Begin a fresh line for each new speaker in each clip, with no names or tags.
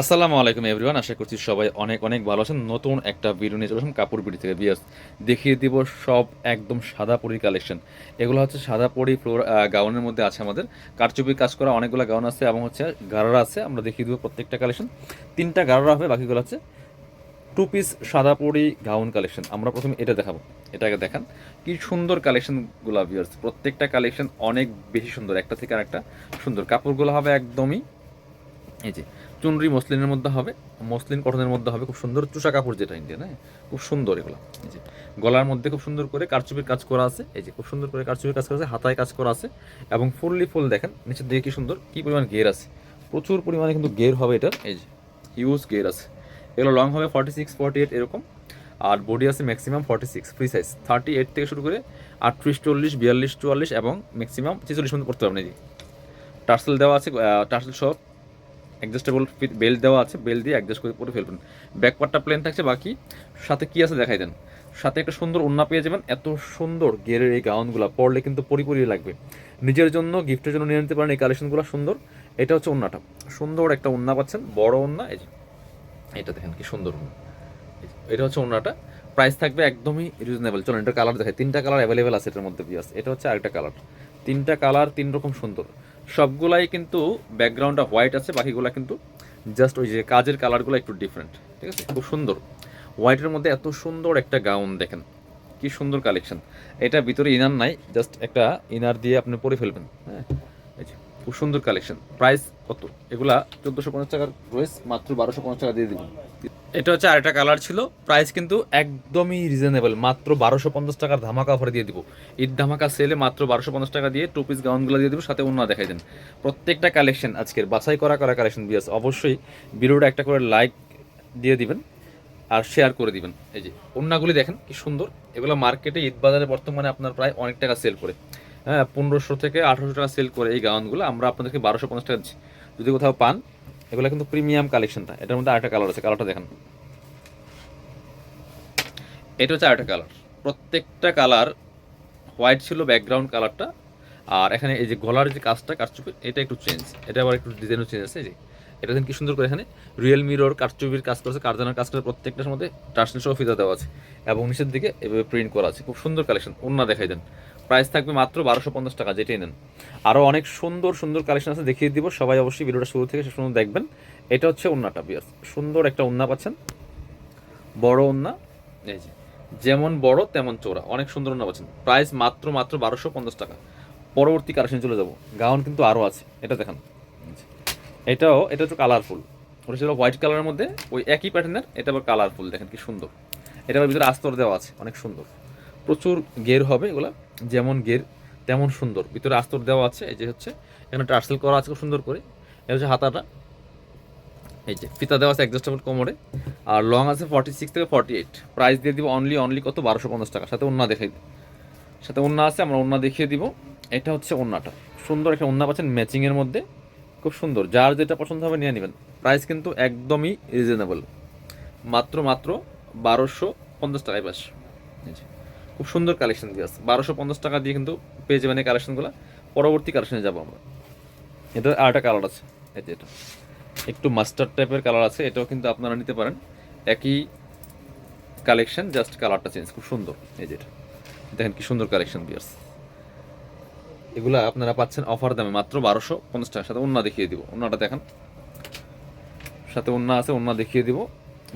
আসসালামু আলাইকুম এভরিওয়ান, আশা করছি সবাই অনেক অনেক ভালো আছেন। নতুন একটা ভিডিও নিয়ে চলে আসলাম কাপড় বিড়ি থেকে। বিয়াস, দেখিয়ে দিব সব একদম সাদা পরি কালেকশন এগুলো হচ্ছে সাদা পরি ফ্লোর গাউনের মধ্যে আছে আমাদের। কারচুপির কাজ করা অনেকগুলো গাউন আছে এবং হচ্ছে গারারা আছে, আমরা দেখিয়ে দিব প্রত্যেকটা কালেকশন তিনটা গারারা হবে, বাকিগুলো হচ্ছে টু পিস সাদা পরি গাউন কালেকশন আমরা প্রথমে এটা দেখাবো এটাকে দেখান। কি সুন্দর কালেকশনগুলো ভিউয়ার্স প্রত্যেকটা কালেকশন অনেক বেশি সুন্দর, একটা থেকে আরেকটা সুন্দর। কাপড়গুলো হবে একদমই, এই যে চুনরি মসলিনের মধ্যে হবে, মসলিন কটনের মধ্যে হবে, খুব সুন্দর চুষা কাপড় যেটা ইন্ডিয়ান হ্যাঁ খুব সুন্দর এগুলো। এই যে গলার মধ্যে খুব সুন্দর করে কারচুপির কাজ করা আছে, এই যে খুব সুন্দর করে কারচুপির কাজ করা আছে, হাতায় কাজ করা আছে এবং ফুললি ফুল দেখেন, নিচের দিকে কি সুন্দর, কি পরিমাণ গের আছে। প্রচুর পরিমাণে কিন্তু গের হবে এটার, এই যে হিউজ গের আছে। এগুলো লং হবে ফর্টি সিক্স ফর্টি এইট এরকম, আর বডি আছে maximum forty six free size thirty eight থেকে শুরু করে আটত্রিশ, চল্লিশ, বিয়াল্লিশ, চুয়াল্লিশ এবং ম্যাক্সিমাম ছেচল্লিশ পর্যন্ত পড়তে পারবেন এই যে। টার্সেল দেওয়া আছে টার্সেল সহ অ্যাডজাস্টেবল বেল্ট দেওয়া আছে বেল্ট দিয়ে অ্যাডজাস্ট করে পরে ফেলবেন। ব্যাক পার্টটা প্লেন থাকছে, বাকি সাথে কি আছে দেখাই দেন। সাথে একটা সুন্দর ওন্না পেয়ে যাবেন, এত সুন্দর গেরের এই গাউনগুলো, পরলে কিন্তু পরিপরি লাগবে। নিজের জন্য গিফটের জন্য নিয়ে নিতে পারেন এই কালেকশনগুলো, সুন্দর। এটা হচ্ছে ওন্নাটা সুন্দর একটা ওন্না পাচ্ছেন, বড় ওন্না এই যে, এটা দেখেন কি সুন্দর এটা হচ্ছে ওন্নাটা প্রাইস থাকবে একদমই রিজনেবল চলুন এটা কালার দেখাই। তিনটা কালার অ্যাভেলেবেল আছে এটার মধ্যে বিয়াস এটা হচ্ছে আরেকটা কালার তিনটা কালার তিন রকম সুন্দর। সবগুলাই কিন্তু ব্যাকগ্রাউন্ডটা হোয়াইট আছে, বাকিগুলো কিন্তু জাস্ট ওই যে কাজের কালারগুলো একটু ডিফারেন্ট ঠিক আছে? খুব সুন্দর। হোয়াইটের মধ্যে এত সুন্দর একটা গাউন দেখেন, কি সুন্দর কালেকশন এটা ভিতরে ইনার নাই জাস্ট একটা ইনার দিয়ে আপনি পরে ফেলবেন হ্যাঁ? খুব সুন্দর কালেকশন প্রাইস কত? এগুলা চোদ্দোশো পঞ্চাশ টাকার রয়েছে মাত্র বারোশো পঞ্চাশ টাকা দিয়ে দিবেন এটা হচ্ছে আরেকটা কালার ছিল। প্রাইস কিন্তু একদমই রিজনেবল মাত্র বারোশো পঞ্চাশ টাকার ধামাকা অফারে দিয়ে দিব। ঈদ ধামাকা সেলে মাত্র বারোশো পঞ্চাশ টাকা দিয়ে টু পিস গাউনগুলো দিয়ে দিব, সাথে অন্য দেখাই দেন। প্রত্যেকটা কালেকশন আজকের, বাছাই করা করা কালেকশন বিয়াস অবশ্যই ভিডিওটা একটা করে লাইক দিয়ে দিবেন আর শেয়ার করে দিবেন। এই যে অন্যগুলি দেখেন কি সুন্দর। এগুলো মার্কেটে ঈদ বাজারে বর্তমানে আপনার প্রায় অনেক টাকা সেল করে। হ্যাঁ পনেরোশো থেকে আঠারোশো টাকা সেল করে এই গাউনগুলো। আমরা আপনাদেরকে বারোশো পঞ্চাশ টাকা দিচ্ছি। যদি কোথাও পান, এগুলো কিন্তু প্রিমিয়াম কালেকশন কালেকশনটা এটার মধ্যে আরেকটা কালার আছে কালারটা দেখেন। এটা হচ্ছে আরেকটা কালার প্রত্যেকটা কালার হোয়াইট ছিল ব্যাকগ্রাউন্ড কালারটা আর এখানে এই যে গলার যে কাজটা কারচুপের এটা একটু চেঞ্জ এটা আবার একটু ডিজাইনও চেঞ্জ আছে যে। এটা দেখেন কি সুন্দর করে এখানে রিয়েল মিরর কারচুপির কাজ করেছে কারজানার কাজ করে প্রত্যেকটার মধ্যে টার্সেল সহ ফিতা দেওয়া আছে। এবং নিচের দিকে এভাবে প্রিন্ট করা আছে। খুব সুন্দর কালেকশন অন্য দেখাই দেন। প্রাইস থাকবে মাত্র বারোশো পঞ্চাশ টাকা, যেটাই নেন। আরও অনেক সুন্দর সুন্দর কালেকশন আছে, দেখিয়ে দিব। সবাই অবশ্যই ভিডিওটা শুরু থেকে শেষ পর্যন্ত দেখবেন। এটা হচ্ছে ওন্নাটা বিয়ার সুন্দর একটা ওন্না পাচ্ছেন। বড় ওন্না এই যে, যেমন বড় তেমন চোরা অনেক সুন্দর ওন্না পাচ্ছেন। প্রাইস মাত্র মাত্র বারোশো পঞ্চাশ টাকা। পরবর্তী কালেকশন চলে যাব। গাউন কিন্তু আরও আছে। এটা দেখান। এটাও, এটা হচ্ছে কালারফুল ওটা ছিল হোয়াইট কালারের মধ্যে, ওই একই প্যাটার্নের এটা আবার কালারফুল দেখেন কি সুন্দর। এটা আবার ভিতরে আস্তর দেওয়া আছে, অনেক সুন্দর। প্রচুর গের হবে এগুলা, যেমন গের, তেমন সুন্দর। ভিতরে আস্তর দেওয়া আছে, এই যে হচ্ছে, এখানে টার্সেল করা আছে খুব সুন্দর করে। এটা হচ্ছে হাতাটা। এই যে, ফিতা দেওয়া আছে অ্যাডজাস্টেবল কোমরে। আর লং আছে ফর্টি সিক্স থেকে ফর্টি এইট প্রাইস দিয়ে দিব অনলি অনলি কত? বারোশো পঞ্চাশ টাকা। সাথে অন্য দেখাই দিই। সাথে অন্য আছে, আমরা অন্য দেখিয়ে দিব। এটা হচ্ছে অন্যটা সুন্দর একটা অন্য পাচ্ছেন ম্যাচিংয়ের মধ্যে। খুব সুন্দর। যার যেটা পছন্দ হবে নিয়ে নেবেন। প্রাইস কিন্তু একদমই রিজনেবল মাত্র মাত্র বারোশো পঞ্চাশ টাকায় পাস খুব সুন্দর কালেকশন দিয়ে আছে। বারোশো পঞ্চাশ টাকা দিয়ে কিন্তু পেয়ে যাবেন এই কালেকশনগুলো পরবর্তী কালেকশনে যাব আমরা। এটা আরেকটা কালার আছে। এই যে এটা। একটু মাস্টার টাইপের কালার আছে। এটাও কিন্তু আপনারা নিতে পারেন। একই কালেকশন জাস্ট কালারটা চেঞ্জ খুব সুন্দর। এই যে এটা। দেখেন কি সুন্দর কালেকশন বিয়ার্স এগুলা আপনারা পাচ্ছেন অফার দামে মাত্র বারোশো পঞ্চাশ টাকার সাথে অন্য দেখিয়ে দিব। অন্যটা দেখেন। সাথে অন্য আছে অন্য দেখিয়ে দিব।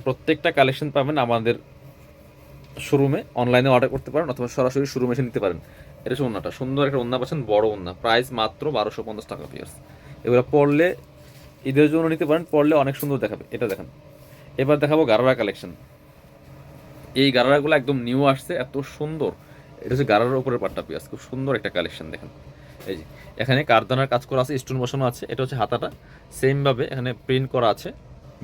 প্রত্যেকটা কালেকশন পাবেন আমাদের শোরুমে অনলাইনে অর্ডার করতে পারেন অথবা সরাসরি শোরুমে এসে নিতে পারেন। এটা হচ্ছে অন্যটা সুন্দর একটা অন্য পাচ্ছেন, বড় অন্য প্রাইস মাত্র বারোশো পঞ্চাশ টাকা পিয়ার্স এগুলো পড়লে ঈদের জন্য নিতে পারেন পড়লে অনেক সুন্দর দেখাবে। এটা দেখেন। এবার দেখাবো গারারা কালেকশন এই গারারাগুলো একদম নিউ আসছে, এত সুন্দর। এটা হচ্ছে গারারার উপরে পাট্টা পিয়াস খুব সুন্দর একটা কালেকশন দেখেন। এই যে, এখানে কারদানার কাজ করা আছে স্টোন বসানো আছে, এটা হচ্ছে হাতাটা। সেমভাবে এখানে প্রিন্ট করা আছে।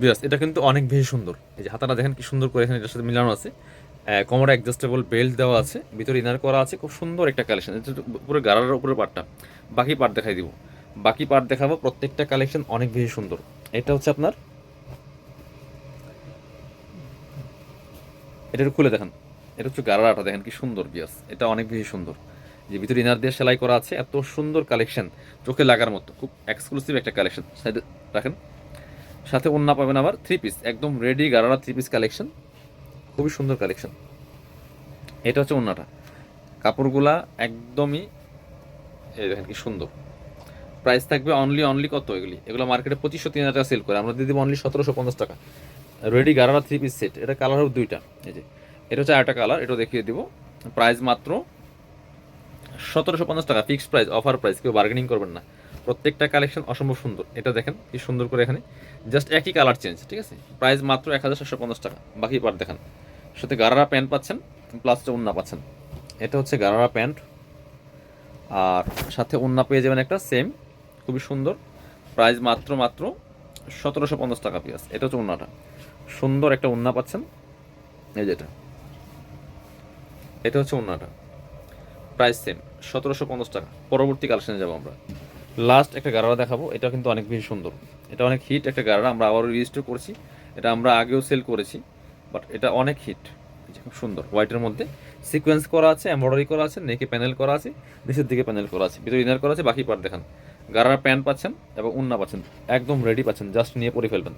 বিয়াস, এটা কিন্তু অনেক বেশি সুন্দর। এই যে, হাতাটা দেখেন কি সুন্দর করে এখানে এটার সাথে মিলানো আছে। কোমর অ্যাডজাস্টেবল বেল্ট দেওয়া আছে, ভিতরে ইনার করা আছে, খুব সুন্দর একটা কালেকশন পুরো গারার উপরে পাটটা বাকি পার্ট দেখাই দিব। বাকি পার্ট দেখাবো, প্রত্যেকটা কালেকশন অনেক বেশি সুন্দর। এটা হচ্ছে আপনার এটা খুলে দেখেন। এটা হচ্ছে গারাটা দেখেন কি সুন্দর বিয়াস। এটা অনেক বেশি সুন্দর। যে ভিতরে ইনার দিয়ে সেলাই করা আছে, এত সুন্দর কালেকশন চোখে লাগার মতো, খুব এক্সক্লুসিভ একটা কালেকশন রাখেন। সাথে ওন্না পাবেন আবার থ্রি পিস একদম ready gharara three piece collection খুবই সুন্দর কালেকশন এটা হচ্ছে ওন্নাটা কাপড়গুলা একদমই, এই দেখেন কি সুন্দর। প্রাইস থাকবে অনলি অনলি কত এগুলি? এগুলো মার্কেটে পঁচিশশো, তিন হাজার টাকা সেল করে। আমরা দিয়ে দেবো অনলি সতেরোশো পঞ্চাশ টাকা। Ready gharara three piece set এটা কালার হবে দুইটা। এই যে এটা হচ্ছে আরেকটা কালার এটাও দেখিয়ে দিব। প্রাইস মাত্র সতেরোশো পঞ্চাশ টাকা ফিক্সড প্রাইস অফার প্রাইস কেউ বার্গেনিং করবেন না। প্রত্যেকটা কালেকশন অসম্ভব সুন্দর। এটা দেখেন, কি সুন্দর করে এখানে। জাস্ট একই কালার চেঞ্জ ঠিক আছে? প্রাইস মাত্র এক হাজার সাতশো পঞ্চাশ টাকা। বাকি পার দেখেন। সাথে গারারা প্যান্ট পাচ্ছেন প্লাসটা উন্না পাচ্ছেন। এটা হচ্ছে গারারা প্যান্ট আর সাথে উন্না পেয়ে যাবেন একটা সেম খুবই সুন্দর। প্রাইস মাত্র মাত্র সতেরোশো পঞ্চাশ টাকা পিয়াস এটা হচ্ছে উন্নাটা সুন্দর একটা উন্না পাচ্ছেন। এই যেটা এটা হচ্ছে উন্নাটা প্রাইস সেম সতেরোশো পঞ্চাশ টাকা। পরবর্তী কালেকশনে যাব আমরা। লাস্ট একটা গারারা দেখাবো এটা কিন্তু অনেক বেশি সুন্দর। এটা অনেক হিট একটা গারারা, আমরা আবারও রেজিস্টার করছি। এটা আমরা আগেও সেল করেছি বাট এটা অনেক হিট খুব সুন্দর হোয়াইটের মধ্যে। সিকোয়েন্স করা আছে এমব্রয়ডারি করা আছে নেকে প্যানেল করা আছে নিচের দিকে প্যানেল করা আছে, ভিতরে ইনার করা আছে, বাকি পার্ট দেখান। গারারা প্যান্ট পাচ্ছেন এবং উন্না পাচ্ছেন, একদম রেডি পাচ্ছেন জাস্ট নিয়ে পরে ফেলবেন।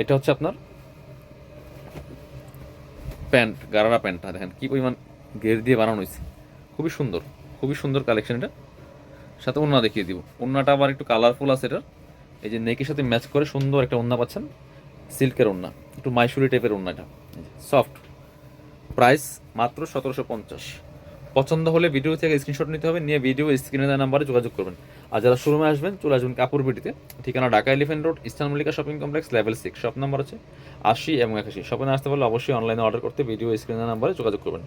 এটা হচ্ছে আপনার প্যান্ট, গারারা প্যান্টটা, দেখেন কী পরিমাণ গের দিয়ে বানানো হয়েছে। খুবই সুন্দর খুবই সুন্দর কালেকশন এটা। সাথে ওন্না দেখিয়ে দিব। ওন্নাটা আবার একটু কালারফুল আছে এটার। এই যে নেকের সাথে ম্যাচ করে সুন্দর একটা ওন্না পাচ্ছেন সিল্কের ওন্না একটু মাইসুরি টাইপের ওন্নাটা সফট প্রাইস মাত্র সতেরোশো পঞ্চাশ। পছন্দ হলে ভিডিও থেকে স্ক্রিনশট নিতে হবে, নিয়ে ভিডিও স্ক্রিনে দেওয়া নাম্বারে যোগাযোগ করবেন। আর যারা শোরুমে আসবেন, চলে আসবেন কাপুর বিটিতে ঠিকানা Dhaka elephant road eastern Mallika shopping complex level six shop number আছে আশি এবং একাশি। শপিংয়ে আসতে পারলে অবশ্যই অনলাইনে অর্ডার করতে ভিডিও স্ক্রিনে নাম্বারে যোগাযোগ করবেন।